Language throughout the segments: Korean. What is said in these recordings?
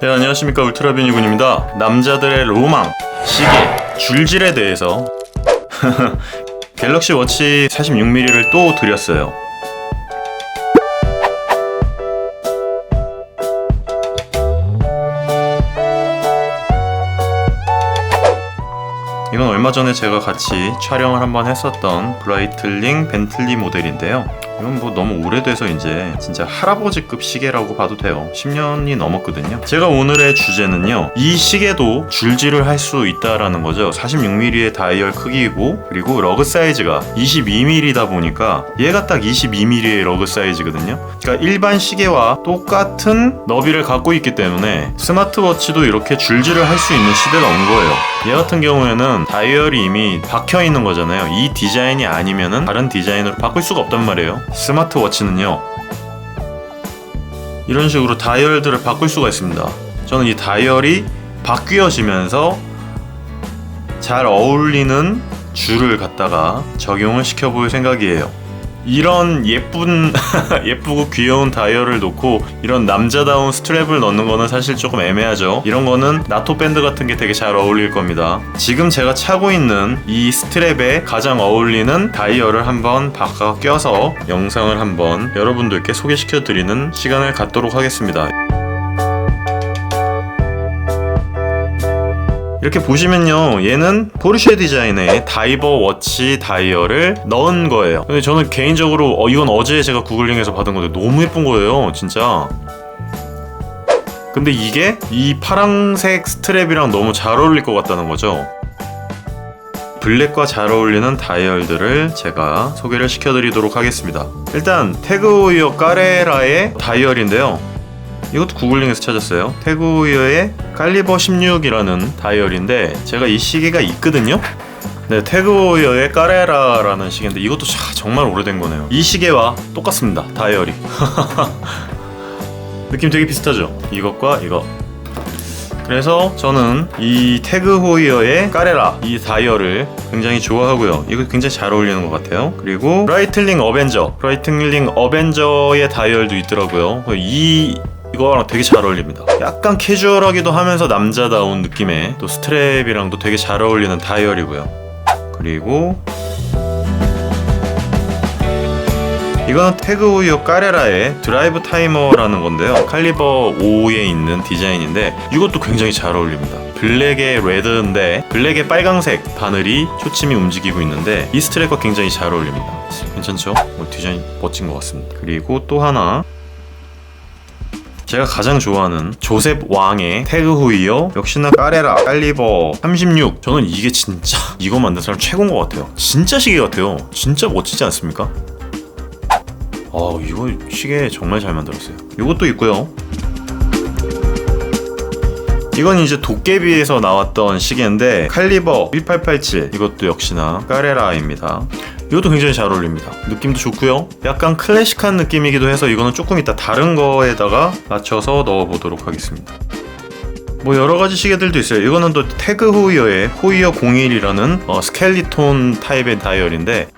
네, 안녕하십니까 울트라비니군입니다. 남자들의 로망, 시계, 줄질에 대해서 갤럭시 워치 46mm를 또 드렸어요. 이건 얼마 전에 제가 같이 촬영을 한번 했었던 브라이틀링 벤틀리 모델인데요. 이건 뭐 너무 오래돼서 이제 진짜 할아버지급 시계라고 봐도 돼요. 10년이 넘었거든요. 제가 오늘의 주제는요. 이 시계도 줄질을 할 수 있다라는 거죠. 46mm의 다이얼 크기이고 그리고 러그 사이즈가 22mm다 보니까 얘가 딱 22mm의 러그 사이즈거든요. 그러니까 일반 시계와 똑같은 너비를 갖고 있기 때문에 스마트워치도 이렇게 줄질을 할 수 있는 시대가 온 거예요. 얘 같은 경우에는 다이얼이 이미 박혀 있는 거잖아요. 이 디자인이 아니면은 다른 디자인으로 바꿀 수가 없단 말이에요. 스마트워치는요. 이런 식으로 다이얼들을 바꿀 수가 있습니다. 저는 이 다이얼이 바뀌어지면서 잘 어울리는 줄을 갖다가 적용을 시켜볼 생각이에요. 이런 예쁜 예쁘고 귀여운 다이얼을 놓고 이런 남자다운 스트랩을 넣는 거는 사실 조금 애매하죠. 이런 거는 나토 밴드 같은 게 되게 잘 어울릴 겁니다. 지금 제가 차고 있는 이 스트랩에 가장 어울리는 다이얼을 한번 바꿔 껴서 영상을 한번 여러분들께 소개시켜 드리는 시간을 갖도록 하겠습니다. 이렇게 보시면요 얘는 포르쉐 디자인의 다이버 워치 다이얼을 넣은 거예요. 근데 저는 개인적으로 어, 이건 어제 제가 구글링에서 받은 건데 너무 예쁜 거예요 진짜. 근데 이게 이 파랑색 스트랩이랑 너무 잘 어울릴 것 같다는 거죠? 블랙과 잘 어울리는 다이얼들을 제가 소개를 시켜드리도록 하겠습니다. 일단 태그오이어 까레라의 다이얼인데요 이것도 구글링에서 찾았어요. 태그우이어의 칼리버 16이라는 다이얼인데 제가 이 시계가 있거든요. 네, 태그우이어의 까레라라는 시계인데 이것도 자, 정말 오래된 거네요. 이 시계와 똑같습니다. 다이얼이. 느낌 되게 비슷하죠? 이것과 이거. 그래서 저는 이 태그 호이어의 까레라 이 다이얼을 굉장히 좋아하고요. 이거 굉장히 잘 어울리는 것 같아요. 그리고 브라이틀링 어벤져, 브라이틀링 어벤져의 다이얼도 있더라고요. 이 이거랑 되게 잘 어울립니다. 약간 캐주얼하기도 하면서 남자다운 느낌의 또 스트랩이랑도 되게 잘 어울리는 다이얼이고요. 그리고 이거는 태그 우이어 까레라의 드라이브 타이머라는 건데요. 칼리버 5에 있는 디자인인데 이것도 굉장히 잘 어울립니다. 블랙의 레드인데 블랙의 빨강색 바늘이 초침이 움직이고 있는데 이 스트랩과 굉장히 잘 어울립니다. 괜찮죠? 뭐 디자인 멋진 것 같습니다. 그리고 또 하나 제가 가장 좋아하는 조셉 왕의 태그 후이어 역시나 까레라 깔리버 36 저는 이게 진짜 이거 만든 사람 최고인 것 같아요. 진짜 시계 같아요. 진짜 멋지지 않습니까? 아 이거 시계 정말 잘 만들었어요. 이것도 있고요. 이건 이제 도깨비에서 나왔던 시계인데 칼리버 1887 이것도 역시나 까레라입니다 이것도 굉장히 잘 어울립니다. 느낌도 좋고요. 약간 클래식한 느낌이기도 해서 이거는 조금 이따 다른 거에다가 맞춰서 넣어보도록 하겠습니다. 뭐 여러 가지 시계들도 있어요. 이거는 또 태그 호이어의 호이어 01이라는 어, 스켈리톤 타입의 다이얼인데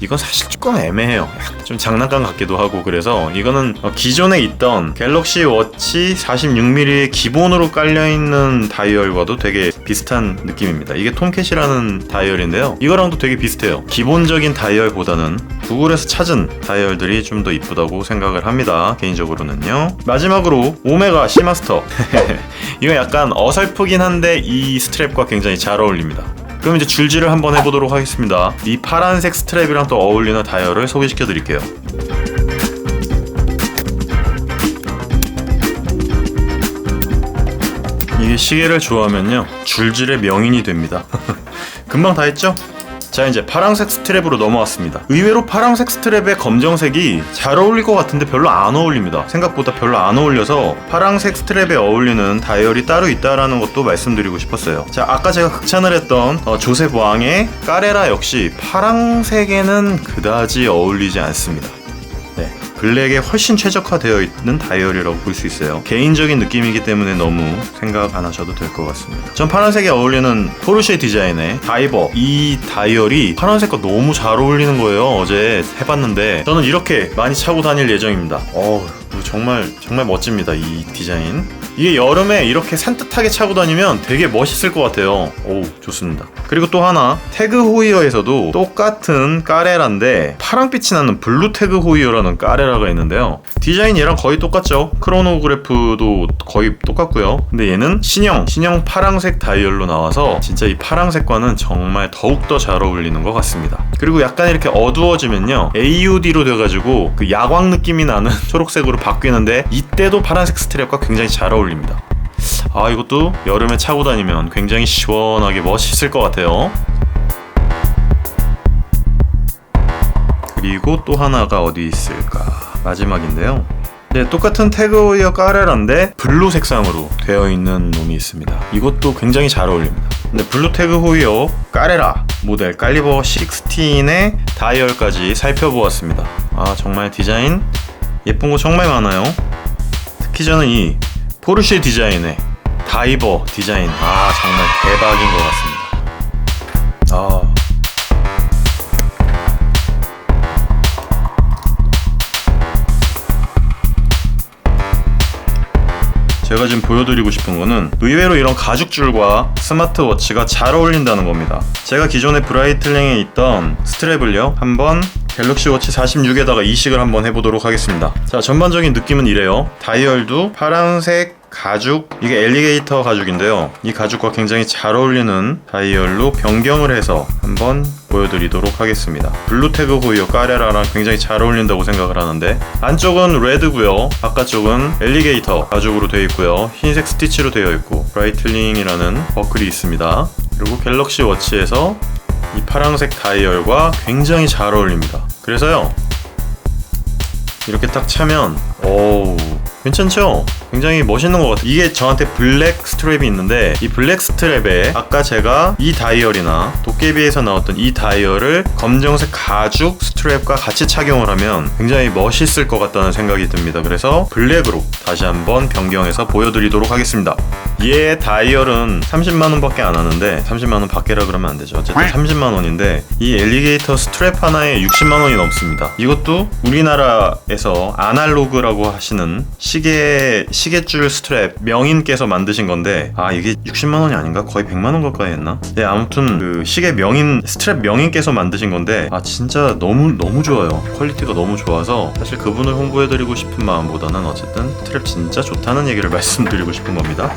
이건 사실 조금 애매해요. 좀 장난감 같기도 하고 그래서 이거는 어, 기존에 있던 갤럭시 워치 46mm의 기본으로 깔려있는 다이얼과도 되게 비슷한 느낌입니다. 이게 톰캣이라는 다이얼인데요. 이거랑도 되게 비슷해요. 기본적인 다이얼보다는 구글에서 찾은 다이얼들이 좀 더 이쁘다고 생각을 합니다. 개인적으로는요. 마지막으로 오메가 시마스터. 이건 약간 어설프긴 한데 이 스트랩과 굉장히 잘 어울립니다. 그럼 이제 줄질을 한번 해보도록 하겠습니다. 이 파란색 스트랩이랑 또 어울리는 다이얼을 소개시켜 드릴게요. 이게 시계를 좋아하면요 줄질의 명인이 됩니다. 금방 다 했죠? 자 이제 파란색 스트랩으로 넘어왔습니다. 의외로 파란색 스트랩에 검정색이 잘 어울릴 것 같은데 별로 안 어울립니다. 생각보다 별로 안 어울려서 파란색 스트랩에 어울리는 다이얼이 따로 있다라는 것도 말씀드리고 싶었어요. 자 아까 제가 극찬을 했던 어, 조셉 왕의 까레라 역시 파란색에는 그다지 어울리지 않습니다. 네, 블랙에 훨씬 최적화되어 있는 다이얼이라고 볼 수 있어요. 개인적인 느낌이기 때문에 너무 생각 안 하셔도 될 것 같습니다. 전 파란색에 어울리는 포르쉐 디자인의 다이버 이 다이얼이 파란색과 너무 잘 어울리는 거예요. 어제 해봤는데 저는 이렇게 많이 차고 다닐 예정입니다. 어 정말 정말 멋집니다 이 디자인. 이게 여름에 이렇게 산뜻하게 차고 다니면 되게 멋있을 것 같아요. 오, 좋습니다. 그리고 또 하나, 태그 호이어에서도 똑같은 까레라인데 파랑빛이 나는 블루 태그 호이어라는 까레라가 있는데요. 디자인 얘랑 거의 똑같죠. 크로노그래프도 거의 똑같고요. 근데 얘는 신형, 신형 파랑색 다이얼로 나와서 진짜 이 파랑색과는 정말 더욱더 잘 어울리는 것 같습니다. 그리고 약간 이렇게 어두워지면요. AUD로 돼가지고 그 야광 느낌이 나는 초록색으로 바뀌는데 이때도 파란색 스트랩과 굉장히 잘 어울립니다. 아 이것도 여름에 차고 다니면 굉장히 시원하게 멋있을 것 같아요. 그리고 또 하나가 어디 있을까? 마지막인데요. 네, 똑같은 태그웨어 까레라인데 블루 색상으로 되어 있는 놈이 있습니다. 이것도 굉장히 잘 어울립니다. 네, 블루 태그 호이어 까레라 모델 깔리버 16의 다이얼까지 살펴보았습니다. 아, 정말 디자인 예쁜 거 정말 많아요. 특히 저는 이 포르쉐 디자인의 다이버 디자인 아 정말 대박인 것 같습니다. 아 제가 지금 보여드리고 싶은 거는 의외로 이런 가죽줄과 스마트워치가 잘 어울린다는 겁니다. 제가 기존에 브라이틀링에 있던 스트랩을요 한번 갤럭시 워치 46에다가 이식을 한번 해보도록 하겠습니다. 자 전반적인 느낌은 이래요. 다이얼도 파란색 가죽 이게 엘리게이터 가죽인데요. 이 가죽과 굉장히 잘 어울리는 다이얼로 변경을 해서 한번 보여드리도록 하겠습니다. 블루태그 호이어 까레라랑 굉장히 잘 어울린다고 생각을 하는데 안쪽은 레드고요. 바깥쪽은 엘리게이터 가죽으로 되어 있고요. 흰색 스티치로 되어 있고 브라이틀링이라는 버클이 있습니다. 그리고 갤럭시 워치에서 이 파란색 다이얼과 굉장히 잘 어울립니다. 그래서요 이렇게 딱 차면 오 괜찮죠? 굉장히 멋있는 것 같아요 이게 저한테 블랙 스트랩이 있는데 이 블랙 스트랩에 아까 제가 이 다이얼이나 도깨비에서 나왔던 이 다이얼을 검정색 가죽 스트랩과 같이 착용을 하면 굉장히 멋있을 것 같다는 생각이 듭니다. 그래서 블랙으로 다시 한번 변경해서 보여드리도록 하겠습니다. 얘 다이얼은 30만원 밖에 안 하는데 30만원 밖에라 그러면 안 되죠. 어쨌든 30만원인데 이 엘리게이터 스트랩 하나에 60만원이 넘습니다. 이것도 우리나라에서 아날로그라고 하시는 시계 시계줄 스트랩 명인께서 만드신 건데 아 이게 60만 원이 아닌가 거의 100만 원 가까이 했나? 네 아무튼 그 시계 명인 스트랩 명인께서 만드신 건데 아 진짜 너무 너무 좋아요 퀄리티가 너무 좋아서 사실 그분을 홍보해드리고 싶은 마음보다는 어쨌든 스트랩 진짜 좋다는 얘기를 말씀드리고 싶은 겁니다.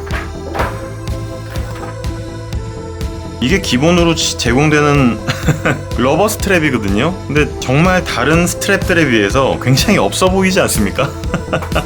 이게 기본으로 지- 제공되는 러버 스트랩이거든요. 근데 정말 다른 스트랩들에 비해서 굉장히 없어 보이지 않습니까?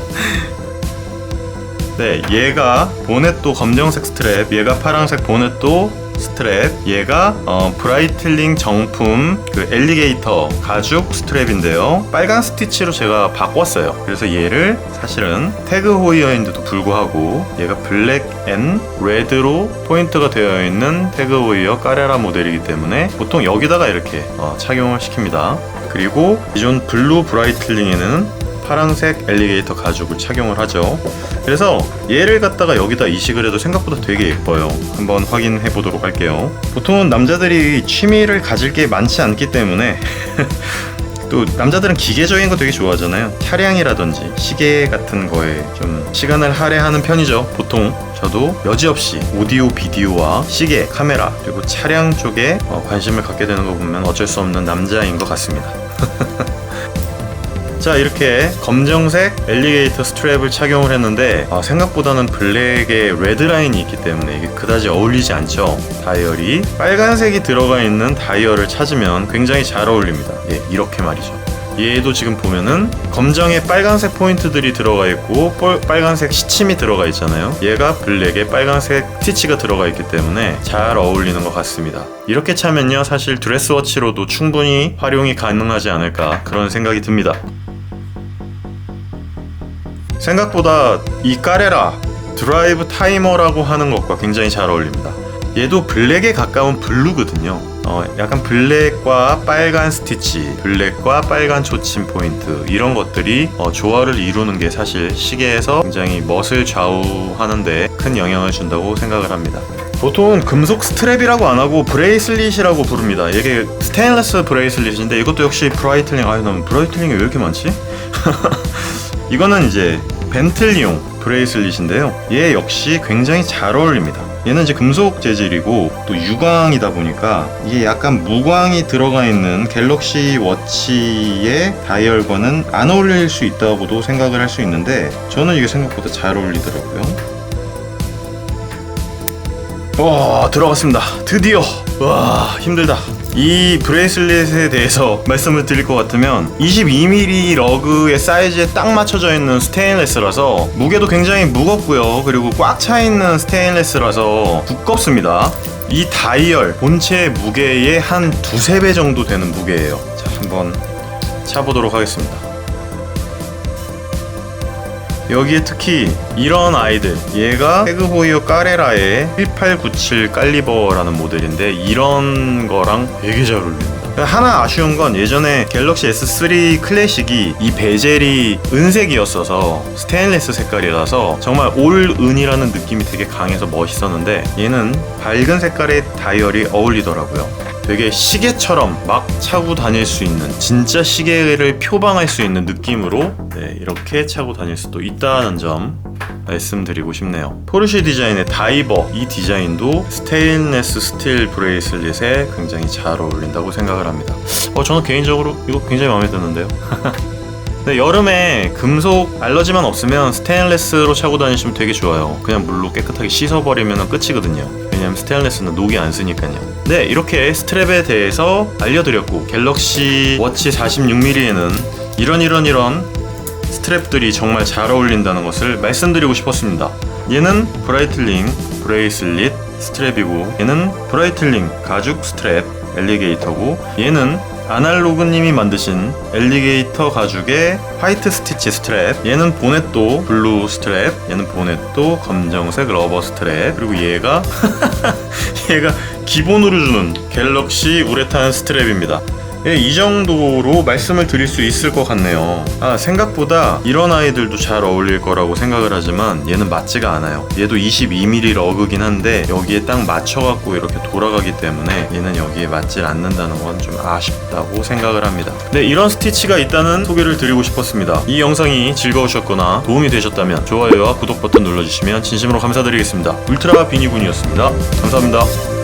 네, 얘가 보넷도 검정색 스트랩, 얘가 파란색 보넷도 스트랩, 얘가 어, 브라이틀링 정품 그 엘리게이터 가죽 스트랩인데요. 빨간 스티치로 제가 바꿨어요. 그래서 얘를 사실은 태그 호이어인데도 불구하고 얘가 블랙 앤 레드로 포인트가 되어 있는 태그 호이어 까레라 모델이기 때문에 보통 여기다가 이렇게 어, 착용을 시킵니다. 그리고 기존 블루 브라이틀링에는 파란색 엘리게이터 가죽을 착용을 하죠. 그래서 얘를 갖다가 여기다 이식을 해도 생각보다 되게 예뻐요. 한번 확인해 보도록 할게요. 보통은 남자들이 취미를 가질 게 많지 않기 때문에 또 남자들은 기계적인 거 되게 좋아하잖아요. 차량이라든지 시계 같은 거에 좀 시간을 할애하는 편이죠. 보통 저도 여지없이 오디오 비디오와 시계, 카메라 그리고 차량 쪽에 어, 관심을 갖게 되는 거 보면 어쩔 수 없는 남자인 것 같습니다. 자 이렇게 검정색 엘리게이터 스트랩을 착용을 했는데 아, 생각보다는 블랙에 레드라인이 있기 때문에 이게 그다지 어울리지 않죠. 다이얼이 빨간색이 들어가 있는 다이얼을 찾으면 굉장히 잘 어울립니다. 예 이렇게 말이죠. 얘도 지금 보면은 검정에 빨간색 포인트들이 들어가 있고 뻘- 빨간색 시침이 들어가 있잖아요. 얘가 블랙에 빨간색 스티치가 들어가 있기 때문에 잘 어울리는 것 같습니다. 이렇게 차면요 사실 드레스워치로도 충분히 활용이 가능하지 않을까 그런 생각이 듭니다 생각보다 이 까레라 드라이브 타이머라고 하는 것과 굉장히 잘 어울립니다. 얘도 블랙에 가까운 블루거든요. 어, 약간 블랙과 빨간 스티치, 블랙과 빨간 초침 포인트 이런 것들이 어, 조화를 이루는 게 사실 시계에서 굉장히 멋을 좌우하는데 큰 영향을 준다고 생각을 합니다. 보통 금속 스트랩이라고 안 하고 브레이슬릿이라고 부릅니다. 이게 스테인레스 브레이슬릿인데 이것도 역시 브라이틀링. 아유, 난 브라이틀링이 왜 이렇게 많지? 이거는 이제 벤틀리용 브레이슬릿인데요. 얘 역시 굉장히 잘 어울립니다. 얘는 이제 금속 재질이고 또 유광이다 보니까 이게 약간 무광이 들어가 있는 갤럭시 워치의 다이얼과는 안 어울릴 수 있다고도 생각을 할 수 있는데 저는 이게 생각보다 잘 어울리더라고요. 와 들어갔습니다. 드디어 와 힘들다. 이 브레이슬릿에 대해서 말씀을 드릴 것 같으면 22mm 러그의 사이즈에 딱 맞춰져 있는 스테인레스라서 무게도 굉장히 무겁고요. 그리고 꽉 차 있는 스테인레스라서 두껍습니다. 이 다이얼 본체 무게의 한 두세 배 정도 되는 무게예요. 자 한번 차보도록 하겠습니다. 여기에 특히 이런 아이들 얘가 태그호이어 까레라의 1897 깔리버라는 모델인데 이런 거랑 되게 잘 어울립니다. 하나 아쉬운 건 예전에 갤럭시 S3 클래식이 이 베젤이 은색이었어서 스테인레스 색깔이라서 정말 올 은이라는 느낌이 되게 강해서 멋있었는데 얘는 밝은 색깔의 다이얼이 어울리더라고요 되게 시계처럼 막 차고 다닐 수 있는 진짜 시계를 표방할 수 있는 느낌으로 네, 이렇게 차고 다닐 수도 있다는 점 말씀드리고 싶네요. 포르쉐 디자인의 다이버 이 디자인도 스테인레스 스틸 브레이슬릿에 굉장히 잘 어울린다고 생각을 합니다. 어, 저는 개인적으로 이거 굉장히 마음에 드는데요. 네, 여름에 금속 알러지만 없으면 스테인레스로 차고 다니시면 되게 좋아요. 그냥 물로 깨끗하게 씻어버리면 끝이거든요. 왜냐면 스테인레스는 녹이 안 쓰니까요. 네, 이렇게 스트랩에 대해서 알려드렸고 갤럭시 워치 46mm에는 이런 이런 이런 스트랩들이 정말 잘 어울린다는 것을 말씀드리고 싶었습니다. 얘는 브라이틀링 브레이슬릿 스트랩이고 얘는 브라이틀링 가죽 스트랩 엘리게이터고 얘는 아날로그님이 만드신 엘리게이터 가죽의 화이트 스티치 스트랩 얘는 보넷도 블루 스트랩 얘는 보넷도 검정색 러버 스트랩 그리고 얘가 얘가 기본으로 주는 갤럭시 우레탄 스트랩입니다 예, 이 정도로 말씀을 드릴 수 있을 것 같네요. 아, 생각보다 이런 아이들도 잘 어울릴 거라고 생각을 하지만 얘는 맞지가 않아요. 얘도 22mm 러그긴 한데 여기에 딱 맞춰갖고 이렇게 돌아가기 때문에 얘는 여기에 맞질 않는다는 건 좀 아쉽다고 생각을 합니다. 네, 이런 스티치가 있다는 소개를 드리고 싶었습니다. 이 영상이 즐거우셨거나 도움이 되셨다면 좋아요와 구독 버튼 눌러주시면 진심으로 감사드리겠습니다. 울트라 비니군이었습니다. 감사합니다.